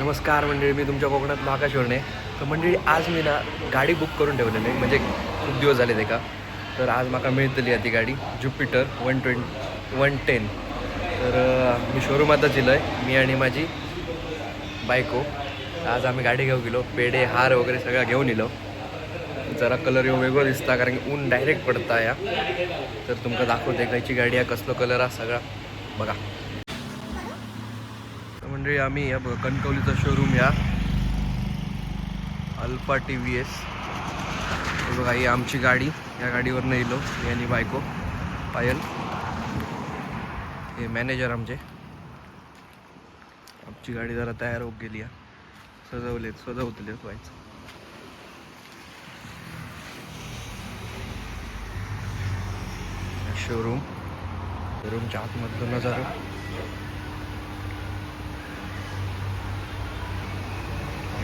नमस्कार मंडळी मी तुमच्या कोकणात आकाश वरणे. तर मंडळी आज मी ना गाडी बुक करून ठेवलेली आहे. म्हणजे खूप दिवस झाले ते का तर आज माका मिळतली ती गाडी Jupiter one twenty one ten तर मी शोरूमातच दिलं आहे मी आणि माझी बायको आज आम्ही गाडी घेऊन गेलो. पेढे हार वगैरे सगळा घेऊन येलो. जरा कलर येऊ वेगळं दिसता कारण की ऊन डायरेक्ट पडता या तर तुमका दाखवते खायची गाडी आहे कसलो कलर आहे सगळा. बघा. म्हणजे आम्ही या कणकवलीचा शोरूम या. अल्फा टी व्ही एस बघा ही आमची गाडी. या गाडीवरनं येलो यांनी आणि बायको. पायल. हे मॅनेजर आमचे. आमची गाडी जरा तयार होत गेली आहे सजवलेत सजवतले व्हायचं शोरूम शोरूमच्या आतमधलं नजारा.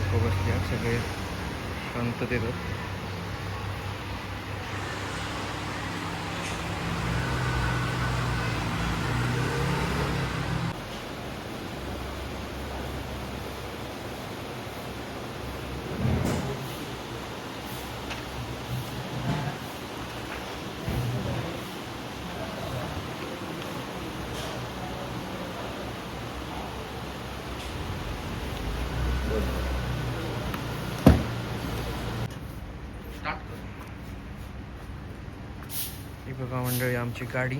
बायको बसल्या सगळे शांततेत ही बघा मंडळी आमची गाडी.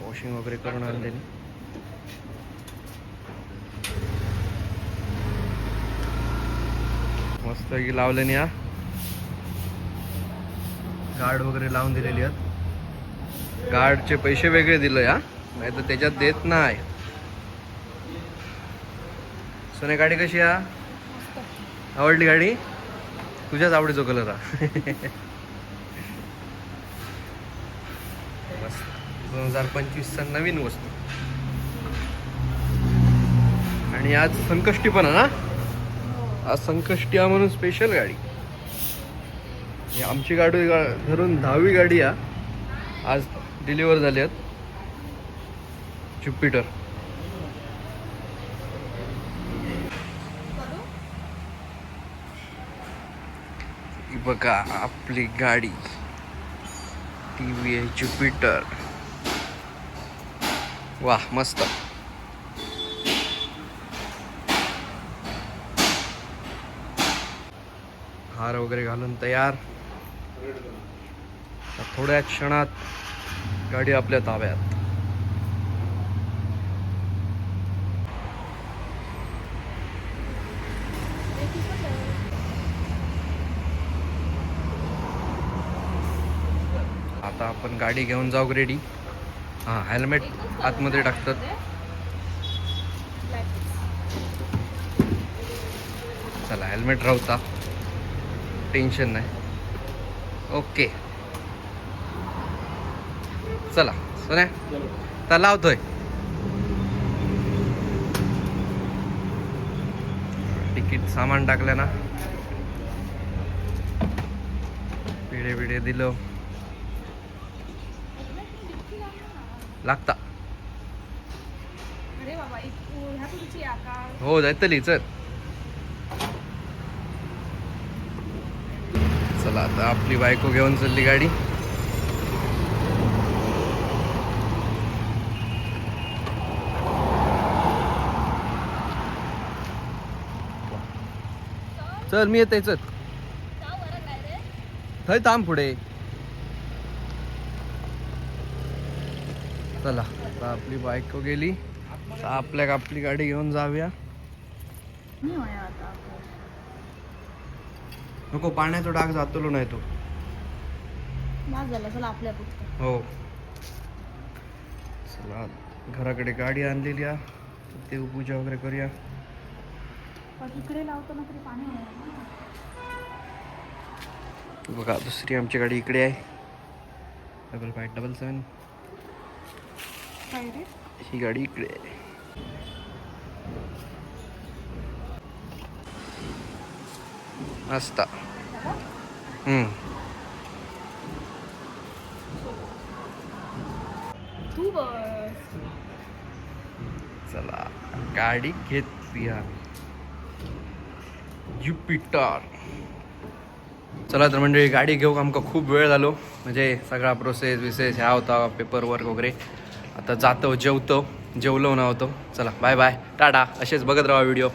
वॉशिंग वगैरे करून आणलेली. मस्त की लावलेली हा. गार्ड वगैरे लावून दिलेली आहेत. गार्डचे पैसे वेगळे दिले हा. नाही तर त्याच्यात देत नाही. सोने गाडी कशी हा आवडली गाडी? तुझ्याच आवडीचो कलर हा. बस दोन हजार पंचवीसचा नवीन वस्तू. आणि आज संकष्टी पण आहे ना? आज संकष्टी हा म्हणून स्पेशल गाडी. आमची गाडी गा- धरून दहावी गाडी आहे आज डिलिव्हर झाली आहेत. ज्युपिटर बघा आपली गाडी. टी व्ही आहे ज्युपिटर. वाह मस्त. हार वगैरे घालून तयार. थोड्या क्षणात गाडी आपल्या ताब्यात. आता आपण गाडी घेऊन जाऊ रेडी. हां हेल्मेट आतमध्ये टाकतात. चला हेल्मेट राहता. टेन्शन नाही. ओके चला सोन्या तर लावतोय. तिकीट सामान टाकलं ना. पिढे पिढे दिलं. लागता. हो जायतली चल. चला आता आपली बायको घेऊन चालली गाडी. चल मी येते चल. थंय थांब पुढे. चला आता आपली बायको गेली. आता आपल्या आपली गाडी घेऊन जाऊया. नको पाण्याचा डाग जातलो नाही तो. हो. चला घराकडे गाडी आणलेली आहे. देवपूजा वगैरे करूया. बघा दुसरी आमची गाडी इकडे आहे. डबल फाय डबल सेवन काय रे? ही गाडी इकडे हम्म. तू बस. चला गाडी घेत पी आर ज्युपिटर चला तर म्हणजे गाडी घेऊ आमका खूप वेळ झालो. म्हणजे सगळा प्रोसेस विसेस ह्या होता पेपर वर्क वगैरे. आता जातो जेवतो जेवलो नव्हतो होतो. चला बाय बाय टाटा. असेच बघत राहा व्हिडिओ